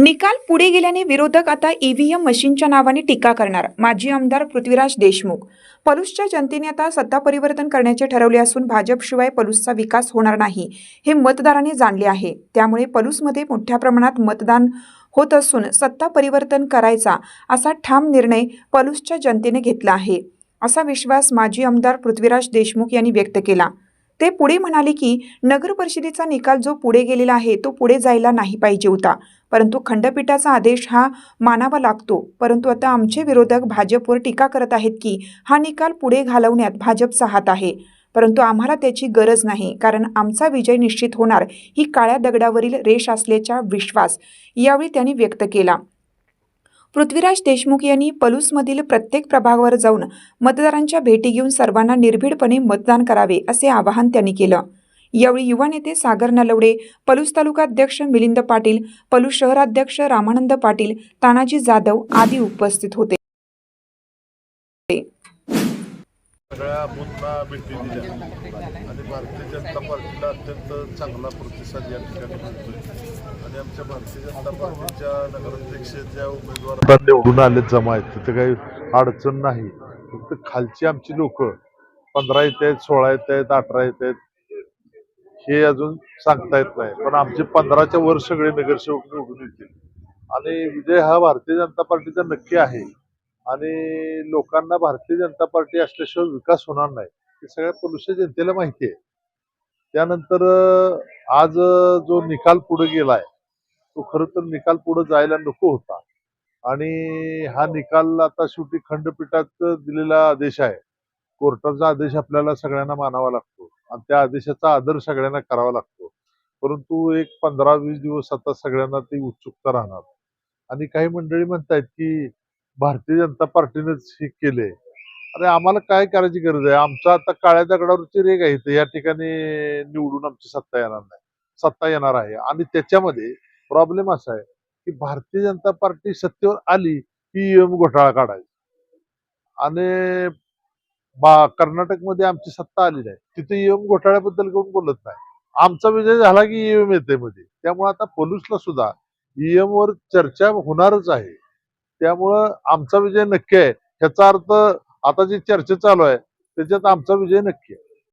निकाल पुढे गेल्याने विरोधक आता ईव्हीएम मशीनच्या नावाने टीका करणार माजी आमदार पृथ्वीराज देशमुख. पलूसच्या जनतेने आता सत्ता परिवर्तन करण्याचे ठरवले असून भाजपशिवाय पलूसचा विकास होणार नाही हे मतदारांनी जाणले आहे. त्यामुळे पलूसमध्ये मोठ्या प्रमाणात मतदान होत असून सत्ता परिवर्तन करायचा असा ठाम निर्णय पलूसच्या जनतेने घेतला आहे असा विश्वास माजी आमदार पृथ्वीराज देशमुख यांनी व्यक्त केला. ते पुढे म्हणाले की नगर परिषदेचा निकाल जो पुढे गेलेला आहे तो पुढे जायला नाही पाहिजे होता. परंतु खंडपीठाचा आदेश हा मानावा लागतो. परंतु आता आमचे विरोधक भाजपवर टीका करत आहेत की हा निकाल पुढे घालवण्यात भाजपचा हात आहे. परंतु आम्हाला त्याची गरज नाही कारण आमचा विजय निश्चित होणार ही काळ्या दगडावरील रेष असल्याचा विश्वास यावेळी त्यांनी व्यक्त केला. पृथ्वीराज देशमुख यांनी पलूसमधील प्रत्येक प्रभागावर जाऊन मतदारांच्या भेटी घेऊन सर्वांना निर्भीडपणे मतदान करावे असे आवाहन त्यांनी केलं. यावेळी युवा नेते सागर नलवडे पलूस तालुकाध्यक्ष मिलिंद पाटील पलूस शहराध्यक्ष रामानंद पाटील तानाजी जाधव आदी उपस्थित होते. सगळ्या बूथना भेटी दिल्या. आणि भारतीय जनता पार्टीला अत्यंत चांगला प्रतिसाद या ठिकाणी मिळतोय. आणि आमच्या भारतीय जनता पार्टीच्या नगराध्यक्ष ज्या उमेदवार निवडून आले जमा आहेत तिथे काही अडचण नाही. फक्त खालची आमची लोक पंधरा येत आहेत सोळा येत आहेत अठरा येत आहेत हे अजून सांगता येत नाही. पण आमचे पंधराच्या वर सगळे नगरसेवक निवडून येतील. आणि विजय हा भारतीय जनता पार्टीचा नक्की आहे. आणि लोकांना भारतीय जनता पार्टी असल्याशिवाय विकास होणार नाही. हे सगळ्या पलुष्य जनतेला माहिती आहे. त्यानंतर आज जो निकाल पुढे गेलाय तो खर तर निकाल पुढे जायला नको होता. आणि हा निकाल आता शेवटी खंडपीठात दिलेला आदेश आहे. कोर्टाचा आदेश आपल्याला सगळ्यांना मानावा लागतो. आणि त्या आदेशाचा आदर सगळ्यांना करावा लागतो. परंतु एक पंधरा वीस दिवस आता सगळ्यांना ती उत्सुकता राहणार. आणि काही मंडळी म्हणतायत की भारतीय जनता पार्टीनेच हे केले. अरे आम्हाला काय करायची गरज आहे? आमचा आता काळ्या दगडावरची रेग आहे या ठिकाणी निवडून आमची सत्ता येणार नाही. सत्ता येणार आहे. आणि त्याच्यामध्ये प्रॉब्लेम असा आहे की भारतीय जनता पार्टी सत्तेवर आली की ईएम घोटाळा काढायचा. आणि बा कर्नाटकमध्ये आमची सत्ता आली नाही. तिथे ईएम घोटाळ्याबद्दल कोण बोलत नाही. आमचा विजय झाला की ईएम येते मध्ये. त्यामुळे आता पोलूसला सुद्धा ईएम वर चर्चा होणारच आहे. त्यामुळं आमचा विजय नक्की आहे. ह्याचा अर्थ आता जी चर्चा चालू आहे त्याच्यात आमचा विजय नक्की आहे.